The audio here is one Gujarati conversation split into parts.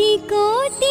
ಕೋಟಿ ಕೋಟಿ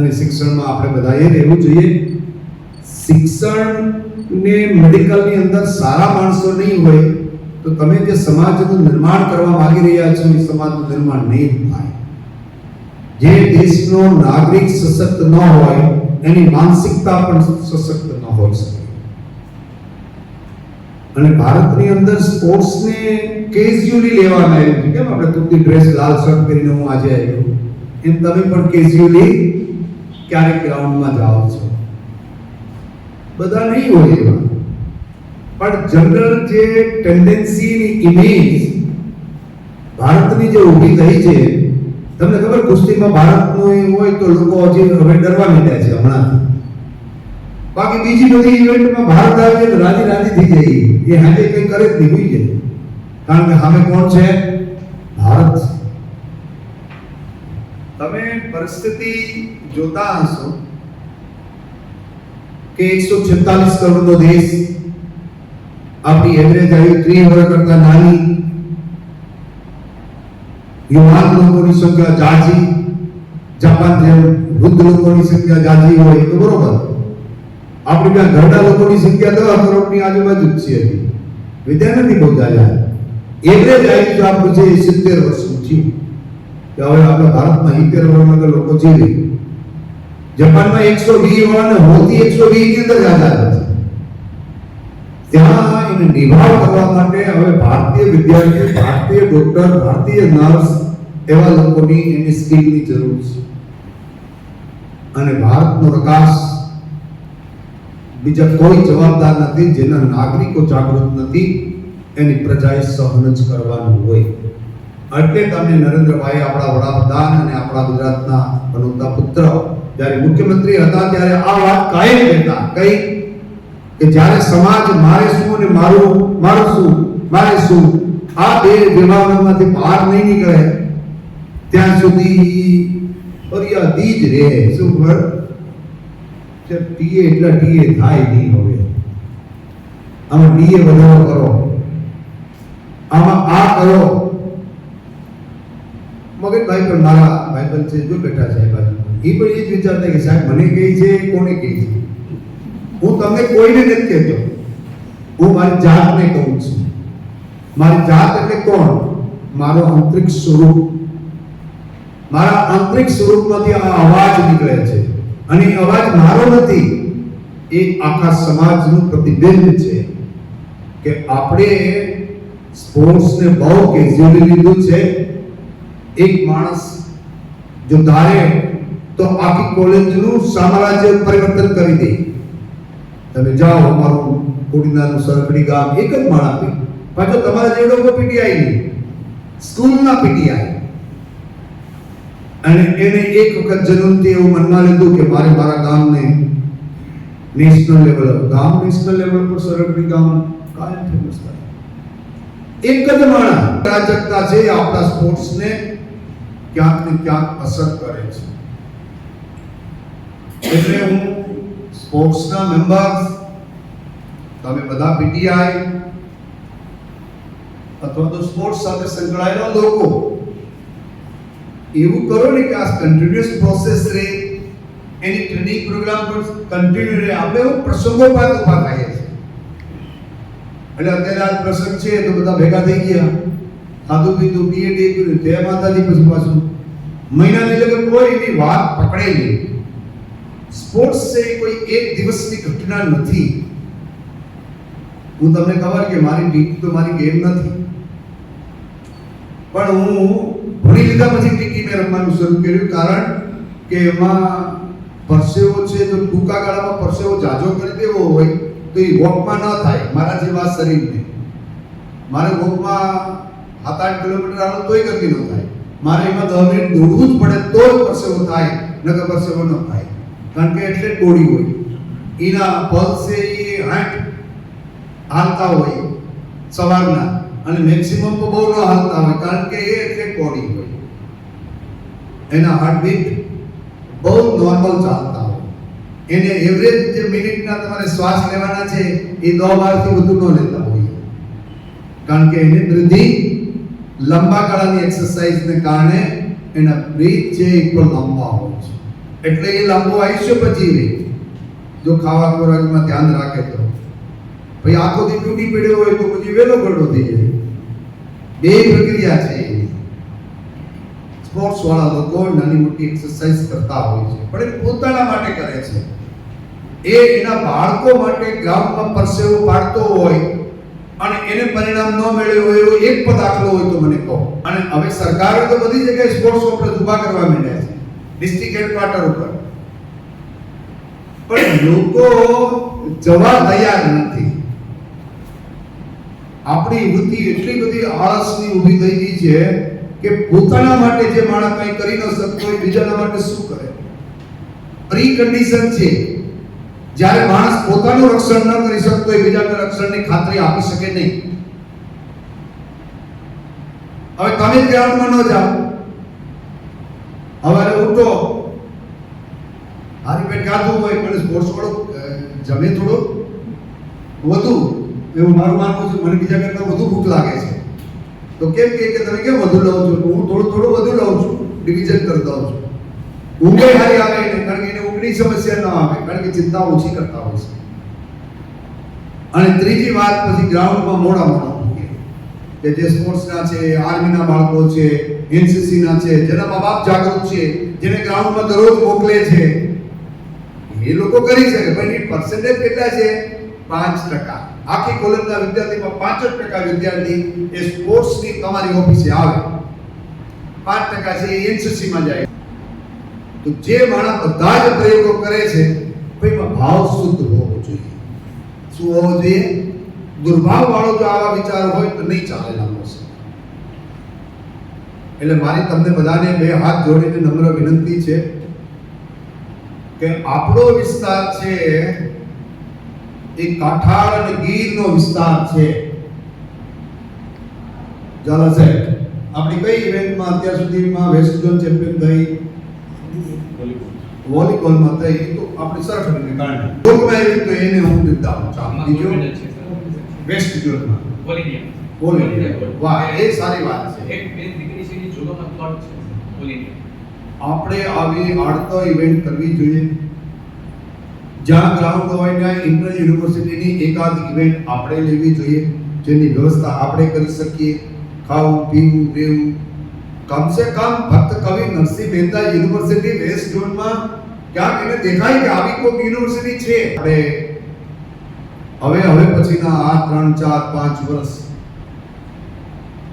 અને શિક્ષણમાં આપણે બધાએ રહેવું જોઈએ. શિક્ષણને મેડિકલની અંદર સારા માણસો નહીં હોય, તો તમે જે સમાજનું નિર્માણ કરવા માંગી રહ્યા છો, એ સમાજનું નિર્માણ નહીં થાય. જે દેશનો નાગરિક સશક્ત ન હોય, એની માનસિકતા પણ સશક્ત ન હોઈ શકે. અને ભારતની અંદર સ્પોર્ટ્સને કેઝ્યુઅલી લેવામાં આવ્યું કેમ? આપણે તુતી ડ્રેસ, લાલ શર્ટ પહેરીને હું આજે આવ્યો. એમ તમે પણ કેઝ્યુઅલી ક્યારેક ગ્રાઉન્ડમાં જાઓ છો. બધા નહીં હોય એવા. પણ જનરલ જે ટેન્ડન્સીની ઇમેજ ભારતની જે ઊભી થઈ છે, તમને ખબર કુસ્તીમાં ભારતનું હોય તો લોકો હજી હવે ડરવા માંડ્યા છે હમણાં. બાકી બીજી બધી ઇવેન્ટમાં ભારત આવે તો રાજી રાજી થઈ જાય. એ હાજે કંઈ કરે જ નહીં, ભૂલી કારણ કે સામે કોણ છે? ભારત. છે. તમે પરિસ્થિતિ જોતા હશો કે એકસો છેતાલીસ કરોડનો દેશ આપણી એવરેજ આવી ત્રીસ વર્ષ કરતા નાની યુવાન લોકોની સંખ્યા જાજી જાપાન જેમ વૃદ્ધ લોકોની સંખ્યા જાજી હોય તો બરોબર આપણી ત્યાં ઘરડા લોકોની સંખ્યા દસ કરોડની આજુબાજુ જ છે હજી. વિદ્યા નથી બહુ જાજા એવરેજ આયુ તો આપણું છે એ સિત્તેર વર્ષનું થયું કે હવે આપણા ભારતમાં સિત્તેર વર્ષના લોકો જીવે જાપાનમાં એકસો વીસ વાળાને હોતી એકસો વીસની અંદર જાજા છે ત્યાં એને નિભાવ કરવા માટે હવે ભારતીય વિદ્યાર્થી ભારતીય ડોક્ટર ભારતીય નર્સ એવા લોકોની એની સ્કિલની જરૂર છે. અને ભારતનો વિકાસ બીજા કોઈ જવાબદાર નથી, જેના નાગરિકો જાગૃત નથી, એની પ્રજાએ સહન જ કરવાનું હોય. એટલે તમને નરેન્દ્રભાઈ આપણા વડાપ્રધાન અને આપણા ગુજરાતના બનોતા પુત્ર જ્યારે મુખ્યમંત્રી હતા ત્યારે આ વાત કાયમ કહેતા કઈ કે જ્યારે સમાજ મારે શું અને મારું મારું શું, મારે શું, આ બે વિભાગોમાંથી બહાર નહીં નીકળે, ત્યાં સુધી ફરિયાદી જ રહે. શું ખબર? ટીએ એટલે ટીએ થાય નહીં હવે. આમાં ટીએ વધારો કરો. આમાં આ કરો. મગનભાઈ પણ મારા ભાઈબંધ છે, જો બેઠા છે બાજુ એ પણ એ જ વિચારતા કે સાહેબ, મને કહી છે, કોને કહી છે? હું તમને કોઈને નથી કહેતો. હું મારી જાતને કહું છું. મારી જાત એટલે કોણ? મારો આંતરિક સ્વરૂપ. મારા આંતરિક સ્વરૂપમાંથી આ અવાજ નીકળે છે. અને એ અવાજ મારો નથી, એ આખા સમાજનું પ્રતિબિંબ છે કે આપણે સ્પોર્ટ્સને બહુ કેઝ્યુઅલી લીધું છે. એક માણસ જો ધારે તો આખી કોલેજનું સામ્રાજ્ય પરિવર્તન કરી દે. તમે જાઓ અમારું કોડીનાનું સરકડી ગામ, એક જ માણ આપે પાછો તમારા જે લોકો પીટીઆઈ નહીં. સ્કૂલના પીટીઆઈ. અને એને એક વખત જન્મથી એવું મનમાં લીધું કે મારે મારા ગામને નેશનલ લેવલ ગામ નેશનલ લેવલ પર સરકડી ગામ કાયમ ફેમસ થાય. એક જ માણસ રાજકતા છે આપણા સ્પોર્ટ્સને ક્યાંક ને ક્યાંક અસર કરે છે. એટલે હું સ્પોર્ટ્સના મેમ્બર્સ, તમે બધા પીટીઆઈ અથવા તો સ્પોર્ટ્સ સાથે સંકળાયેલા લોકો, એવું કરો ને કે આ કન્ટિન્યુઅસ પ્રોસેસ રહે એની ટ્રેનિંગ પ્રોગ્રામ પર કન્ટિન્યુ રહે. આપણે એવું પ્રસંગોપાત ઊભા થઈએ છીએ એટલે અત્યારે આ પ્રસંગ છે તો બધા ભેગા થઈ ગયા. ખાધું પીધું ડીએડી કર્યું તે માતાજી પછી પાછું. મહિનાની લગે કોઈ એવી વાત પકડે નહીં. સ્પોર્ટ્સ છે એ કોઈ એક દિવસની ઘટના નથી. હું તમને ખબર કે મારી ટીકી તો મારી ગેમ નથી. પણ હું ભણી લીધા પછી ટીકી મેં રમવાનું શરૂ કર્યું કારણ કે એમાં પરસેવો છે તો ટૂંકા ગાળામાં પરસેવો જાજો કરી દેવો હોય તો એ વોકમાં ન થાય, મારા જેવા શરીરને. મારે વોકમાં સાત આઠ કિલોમીટર આનો તોય ગતિ ન થાય. મારે એમાં દસ મિનિટ દોડવું જ પડે તો જ પરસેવો થાય, નકર પરસેવો ન થાય. કારણ કે એટલે જ હોય. એના પલ્સે એ હાથ હાલતા હોય સવારના, અને મેક્સિમમ તો બહુ ન હાલતા હોય, કારણ કે એ એટલે બોડી હોય. એના હાર્ટબીટ બહુ નોર્મલ ચાલતા હોય. એને એવરેજ જે મિનિટના તમારે શ્વાસ લેવાના છે, એ દો બારથી વધુ ન લેતા હોય. કારણ કે એની વૃદ્ધિ લંબા ગાળાની એક્સરસાઇઝને કારણે એના બ્રીથ છે એ પણ લાંબા હોય છે. એટલે એ લાંબુ આયુષ્ય પછી રહે. જો ખાવા ખોરાકમાં ધ્યાન રાખે તો. ભાઈ, આખો દી તૂટી પડ્યો હોય તો પછી વેલો ગળો થઈ જાય. બે પ્રક્રિયા છે સ્પોર્ટ્સ વાળા લોકો નાની મોટી એક્સરસાઇઝ કરતા હોય છે. પણ એ પોતાના માટે કરે છે. એ એના બાળકો માટે ગામમાં પરસેવો પાડતો હોય અને એને પરિણામ ન મળ્યું હોય એવો એક પણ દાખલો હોય તો મને કહો. અને હવે સરકારે તો બધી જગ્યાએ સ્પોર્ટ્સ કોમ્પ્લેક્સ ઊભા કરવા માંડ્યા છે ડિસ્ટ્રિક્ટ હેડક્વાર્ટર ઉપર. પણ લોકો જવા તૈયાર નથી. આપણી વૃત્તિ એટલી બધી આળસની ઊભી થઈ ગઈ છે કે પોતાના માટે જે માણસ કંઈ કરી ન શકતો હોય, બીજાના માટે શું કરે? પ્રી કન્ડિશન છે. જ્યારે માણસ પોતાનું રક્ષણ ન કરી શકતો એ બીજાને રક્ષણની ખાતરી આપી શકે નહીં. હવે તમે ગ્રાઉન્ડમાં ન જાઓ. હવે ઉઠો. હારી પેટ ખાધું હોય, પણ સ્પોર્ટ્સ વાળો જમે થોડો. વધુ. એવું મારું માનવું છે, મને બીજા કરતા વધુ ભૂખ લાગે છે. તો કેમ કે તમે કેમ વધુ લઉં છો? હું થોડું થોડું વધુ લઉં છું, ડિવિઝન કરતા હોઉં છું. ઊંઘે હારી આવે એને કારણ કે એને ઊંઘની સમસ્યા ન આવે, કારણ કે ચિંતા ઓછી કરતા હોય છે. અને ત્રીજી વાત પછી ગ્રાઉન્ડમાં મોડા મોડા કે જે સ્પોર્ટ્સના છે, આર્મીના બાળકો છે, એનસીસીના છે, જેના મા બાપ જાગૃત છે, જેને ગ્રાઉન્ડમાં દરરોજ મોકલે છે. એ લોકો કરી શકે, પણ એ પર્સન્ટેજ કેટલા છે? પાંચ ટકા. આખી કોલેજના વિદ્યાર્થીમાં પાંચ જ ટકા વિદ્યાર્થી એ સ્પોર્ટ્સની તમારી ઓફિસે આવે. પાંચ ટકા છે એ એનસીસીમાં જાય. તો જે માણસ બધા જ પ્રયોગો કરે છે એમાં ભાવ શુદ્ધ હોવો જોઈએ. શું હોવો જોઈએ? દુર્ભાવ વાળો જો આવા વિચાર હોય તો નહીં ચાલે લાંબો એટલે મારી તમને બધાને બે હાથ જોડીને નમ્ર વિનંતી છે કે આપણો વિસ્તાર છે એ કાઠાળ અને ગીરનો વિસ્તાર છે. ચાલો સાહેબ, આપણી કઈ ઇવેન્ટમાં અત્યાર સુધીમાં વેસ્ટ ઝોન ચેમ્પિયન થઈ? વોલીબોલમાં થઈ તો આપણે સરખડીને કારણે. લોકમાં આવી તો એને હું દીધા. બીજો? વેસ્ટ વોલીબોલ વાહ એ સારી વાત છે. આપણે આવી આડતો ઇવેન્ટ કરવી જોઈએ. જ્યાં ગ્રાઉન્ડ હોય ત્યાં ઇન્ટર યુનિવર્સિટીની એકાદ ઇવેન્ટ આપણે લેવી જોઈએ. જેની વ્યવસ્થા આપણે કરી શકીએ. ખાવું પીવું રહેવું કમસે કમ ભક્ત કવિ નરસિંહ મહેતા યુનિવર્સિટી વેસ્ટ ઝોનમાં ક્યાંક એને દેખાય કે આવી કોઈ યુનિવર્સિટી છે. આપણે હવે હવે પછીના આ ત્રણ, ચાર, પાંચ વર્ષ.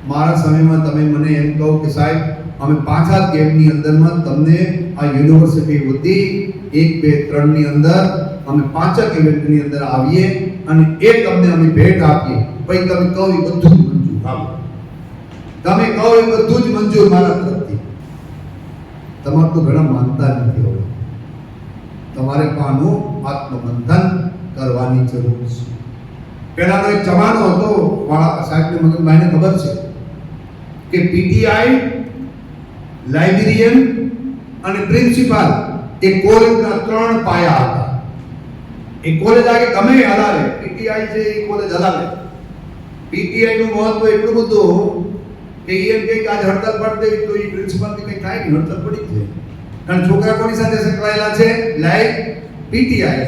મારા સમયમાં તમે મને એમ કહો કે સાહેબ, અમે પાંચ આઠ ગેમની અંદરમાં તમને આ યુનિવર્સિટી હતી. એક, બે, ત્રણની અંદર અમે પાંચક ઇવેન્ટની અંદર આવીએ અને એ તમને અમે ભેટ આપીએ. પછી તમે કહો એ બધું મંજૂર. હાલો તમે કહો એ બધું જ મંજૂર મારા તરફથી. તમારે તો ઘણા માનતા નથી હવે. તમારે પાનું આત્મબંધન કરવાની જરૂર છે. પહેલાનો એક જમાનો હતો સાહેબને મગનભાઈને ખબર છે, કે પીટીઆઈ, લાઇબ્રેરિયન અને પ્રિન્સિપાલ એ કોલેજના ત્રણ પાયા હતા. એ કોલેજ આગે ગમે હલાવે. પીટીઆઈ છે એ કોલેજ હલાવે. પીટીઆઈ નું મહત્વ એટલું બધું કે એમ કે આજ હડતાલ પાડી દેવી તો એ પ્રિન્સિપાલથી કઈ થાય નહીં? હડતાલ પડી જ જાય. કારણ છોકરા કોની સાથે સંકળાયેલા છે? Like PTI.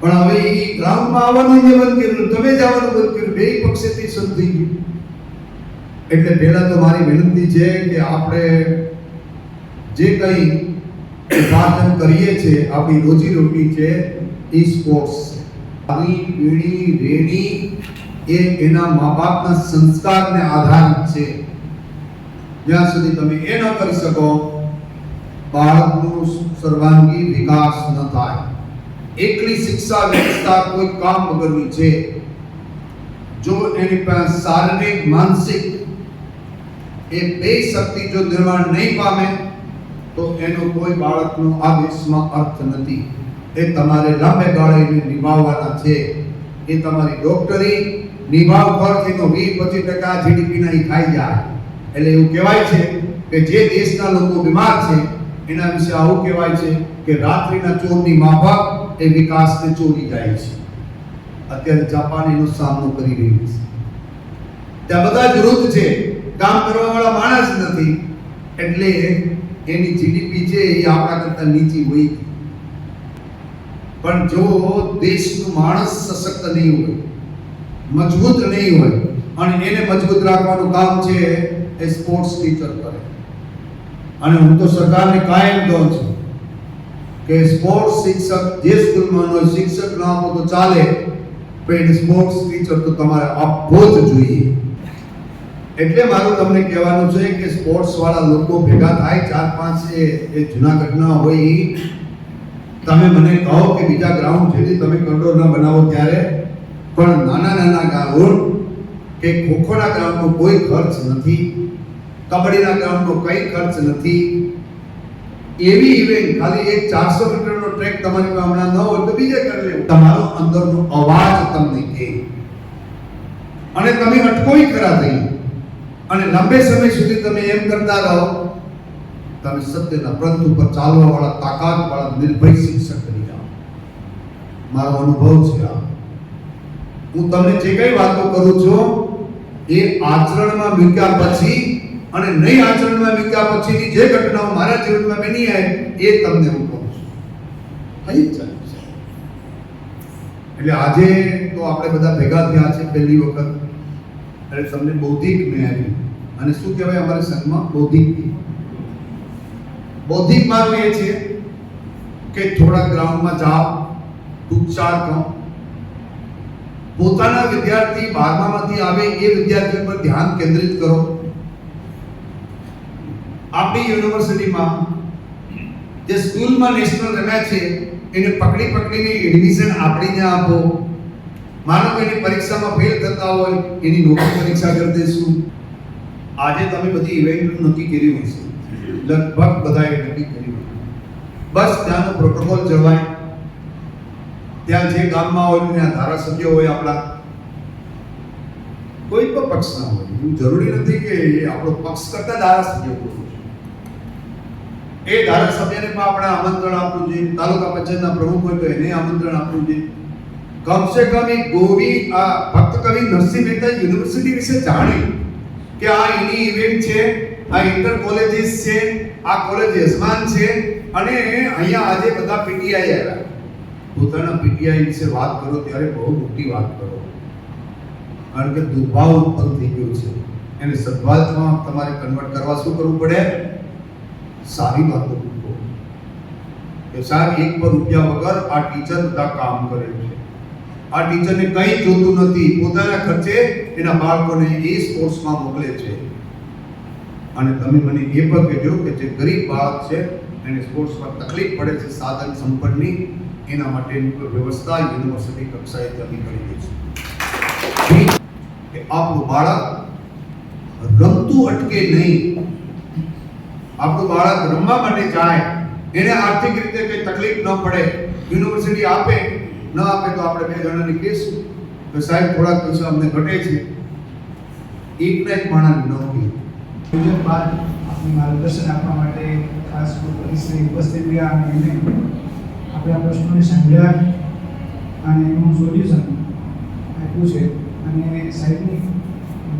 પણ હવે એ ગ્રાઉન્ડમાં આવવાનું જે બંધ કર્યું. તમે જવાનું બંધ કર્યું. બે પક્ષેથી શરૂ થઈ ગયું. એટલે પહેલા તો મારી વિનંતી છે કે આપણે જે કંઈ ઉપાર્જન કરીએ છીએ, આપણી રોજી રોટી છે એ સ્પોર્ટ્સ આવી પીણી રેડી એ એના મા બાપના સંસ્કારને આધારિત છે. જ્યાં સુધી તમે એ ન કરી શકો, બાળકનો સર્વાંગી વિકાસ ન થાય. એકલી શિક્ષા વ્યવસ્થા કોઈ કામ વગરની છે. જો એની પાસે શારીરિક, માનસિક એ બે શક્તિ જો નિર્માણ નહીં પામે, તો એનો કોઈ બાળકનો આ દેશમાં અર્થ નથી. એ તમારે લાંબે ગાળે નિભાવવાના છે. એ તમારી ડોક્ટરી નિભાવ ખર્ચ એનો વીસ, પચીસ ટકા જીડીપીના એ ખાઈ જાય. એટલે એવું કહેવાય છે કે જે દેશના લોકો બીમાર છે, એના વિશે આવું કહેવાય છે કે રાત્રિના ચોરની માફક એ વિકાસને ચોરી જાય છે. અત્યારે જાપાન એનો સામનો કરી રહ્યું છે. ત્યાં બધા જ વૃદ્ધ છે, કામ કરવા વાળા માણસ નથી. એટલે એની જીડીપી છે એ આપણા કરતા નીચી હોય પણ જો દેશનું માણસ સશક્ત નહીં હોય મજબૂત નહીં હોય. અને એને મજબૂત રાખવાનું કામ છે એ સ્પોર્ટ્સ ટીચર કરે. અને હું તો સરકારને કાયમ કહું છું કે સ્પોર્ટ્સ શિક્ષક, જે સ્કૂલમાં હોય, શિક્ષક ન આપો તો ચાલે, પણ સ્પોર્ટ્સ ટીચર તો તમારે આપવો જ જોઈએ. એટલે મારું તમને કહેવાનું છે કે સ્પોર્ટ્સ વાળા લોકો ભેગા થાય, ચાર પાંચ એ જૂના ઘટના હોય તમે મને કહો કે બીજા ગ્રાઉન્ડ જેથી તમે કંટ્રોલના બનાવો ત્યારે પણ નાના નાના ગ્રાઉન્ડ કે ખોખોના ગ્રાઉન્ડનો કોઈ ખર્ચ નથી, કબડ્ડીના ગ્રાઉન્ડનો કંઈ ખર્ચ નથી. એવી ઇવેન્ટ ખાલી એક ચારસો મીટરનો ટ્રેક તમારી હમણાં ન હોય તો બીજે કરી લેવું. તમારો અંદરનો અવાજ તમને કહે. અને તમે અટકોઈ ખરા થઈ. અને લાંબે સમય સુધી તમે એમ કરતા રહો, તમે સત્યના પંથ ઉપર ચાલવા વાળા તાકાત વાળા નિર્ભય શિક્ષક બની જાઓ. મારો અનુભવ છે આ. હું તમને જે કઈ વાતો કરું છું, એ આચરણમાં મૂક્યા પછી અને નહીં આચરણમાં મૂક્યા પછીની જે ઘટનાઓ મારા જીવનમાં બની હોય એ તમને હું કહું છું. જ એટલે આજે તો આપણે બધા ભેગા થયા છે પહેલી વખત. એટલે તમને બૌદ્ધિક મેં આવી અને શું કહેવાય અમારા સંઘમાં? બૌદ્ધિક બૌદ્ધિક માર્ગ એ છે કે થોડા ગ્રાઉન્ડમાં જાઓ ટૂંકચાર કહો પોતાના વિદ્યાર્થી બારમામાંથી આવે એ વિદ્યાર્થીઓ પર ધ્યાન કેન્દ્રિત કરો. આપણી યુનિવર્સિટીમાં જે સ્કૂલમાં નેશનલ રમ્યા છે, એને પકડી પકડીને એડમિશન આપણીને આપો. માનો કે એની પરીક્ષામાં ફેલ થતા હોય, એની નોકરી પરીક્ષા કરી દઈશું. આજે તમે બધી ઇવેન્ટ નક્કી કર્યું હશે લગભગ બધાએ નક્કી કર્યું બસ ત્યાંનો પ્રોટોકોલ જળવાય. ત્યાં જે ગામમાં હોય ત્યાં ધારાસભ્ય હોય આપણા, કોઈ પણ પક્ષના હોય, એવું જરૂરી નથી કે આપણો પક્ષ કરતા ધારાસભ્ય હોય. એ ધારાસભ્યને પણ આપણે આમંત્રણ આપવું જોઈએ. તાલુકા પંચાયતના પ્રમુખ હોય તો એને આમંત્રણ આપવું જોઈએ. કમસે કમ એ ગોવી આ ભક્ત કવિ નરસિંહ મહેતા યુનિવર્સિટી વિશે જાણે કે આ એની ઇવેન્ટ છે, આ ઇન્ટર કોલેજીસ છે, આ કોલેજ યજમાન છે અને અહીંયા આજે બધા પીટીઆઈ આવ્યા. પોતાના પીટીઆઈ વિશે વાત કરો ત્યારે બહુ મોટી વાત કરો. કારણ કે દુર્ભાવ ઉત્પન્ન થઈ ગયો છે. એને સદભાવમાં તમારે કન્વર્ટ કરવા શું કરવું પડે? સારી વાતો મૂકો કે સાહેબ, એક પર રૂપિયા વગર આ ટીચર બધા કામ કરે છે. આ ટીચરને કંઈ જોતું નથી. પોતાના ખર્ચે એના બાળકોને એ સ્પોર્ટ્સમાં મોકલે છે. અને તમે મને એ પણ કહેજો કે જે ગરીબ બાળક છે, એને સ્પોર્ટ્સમાં તકલીફ પડે છે, સાધન સંપન્નની એના માટેની વ્યવસ્થા યુનિવર્સિટી કક્ષાએ તમે કરી છે. કે આપણું બાળક રમતું અટકે નહીં, આપણું બાળક રમવા માટે જાય, એને આર્થિક રીતે કંઈ તકલીફ ન પડે, યુનિવર્સિટી આપે, ન આપે તો આપણે બે જણાને કહીશું કે સાહેબ થોડાક પૈસા અમને ઘટે છે. એકના એક માણસની નોકરી યોજન બાદ આપને માર્ગદર્શન આપવા માટે ખાસ ઉપસ્થિત રહ્યા અને આપણે આ પ્રશ્નોને સાંભળ્યા અને એનું સોલ્યુશન આપ્યું છે. અને સાહેબની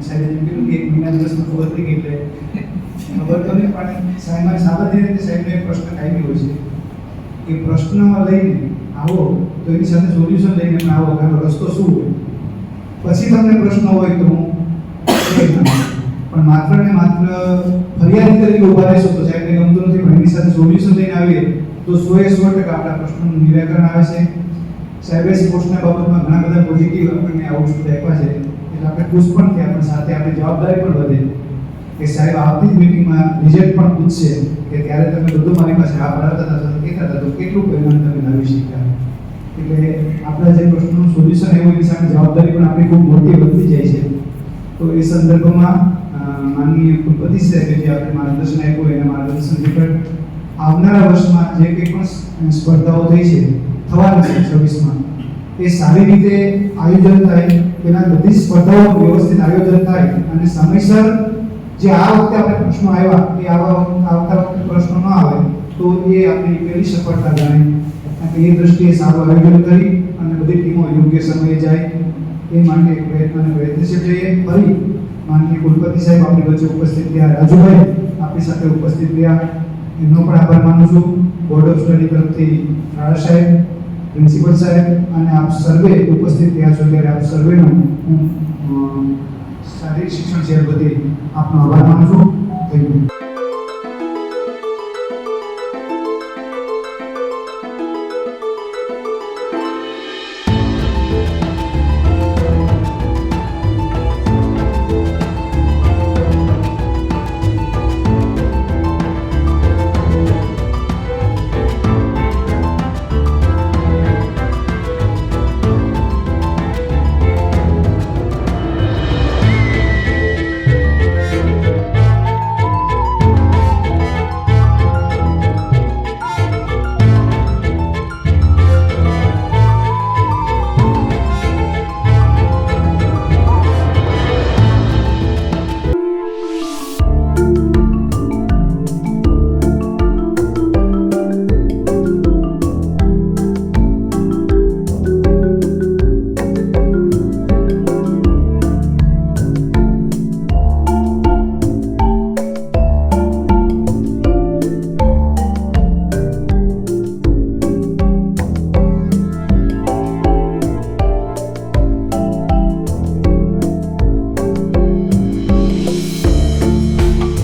સાહેબે એમ કીધું કે એક મહિના દિવસમાં ખબર થઈ ગઈ એટલે ખબર તો નહીં, પણ સાહેબમાં મારી રીતે સાહેબને પ્રશ્ન કાઢી હોય છે એ પ્રશ્નમાં લઈને આવો તો એની સાથે સોલ્યુશન લઈને આવો આનો રસ્તો શું હોય? પછી તમને પ્રશ્ન હોય તો હું પણ માત્ર ને માત્ર ફરિયાદ તરીકે ઊભા રહેશો તો સાહેબને ગમતું નથી, પણ એની સાથે સોલ્યુશન લઈને આવીએ તો સો એ સો ટકા આપણા પ્રશ્નોનું નિરાકરણ આવે છે. સાયબર સ્પોર્ટ્સના બાબતમાં ઘણા બધા પોઝિટિવ આપણને આઉટપુટ આપ્યા છે. એટલે આપણે ખુશ પણ થયા, પણ સાથે આપણે જવાબદારી પણ વધે. કે સાહેબ, આવતી મિટિંગમાં રિઝલ્ટ પણ પૂછશે કે ત્યારે તમે બધું મારી પાસે આ ભરાતા હતા કહેતા હતા, તો કેટલું પરિણામ તમે લાવી શક્યા? એટલે આપણા જે પ્રશ્નોનું સોલ્યુશન એવું એની સામે જવાબદારી પણ આપણી ખૂબ મોટી વધતી જાય છે. તો એ સંદર્ભમાં માનનીય કુલપતિ સાહેબે જે આપણે માર્ગદર્શન આપ્યું, એના માર્ગદર્શન હેઠળ આવનારા વર્ષમાં જે કંઈ પણ સ્પર્ધાઓ થઈ છે, થવાની છે છવ્વીસમાં એ સારી રીતે આયોજન થાય તેના બધી સ્પર્ધાઓ વ્યવસ્થિત આયોજન થાય અને સમયસર જે આ વખતે આપણે પ્રશ્નો આવ્યા, એ આવા આવતા વખતે પ્રશ્નો ન આવે, તો એ આપણી પહેલી સફળતા કારણ એ દ્રષ્ટિએ સારું આયોજન કરી અને બધી ટીમો યોગ્ય સમયે જાય, એ માટે પ્રયત્ન પ્રયત્નશીલ રહીએ. ફરી માનનીય કુલપતિ સાહેબ આપણી વચ્ચે ઉપસ્થિત થયા રાજુભાઈ આપણી સાથે ઉપસ્થિત રહ્યા. એમનો પણ આભાર માનું છું. બોર્ડ ઓફ સ્ટડી તરફથી રાણા સાહેબ પ્રિન્સિપલ સાહેબ અને આપ સર્વે ઉપસ્થિત થયા છો ત્યારે આપ સર્વેનો હું શારીરિક શિક્ષણ શેર બધી આપનો આભાર માનું છું. Thank you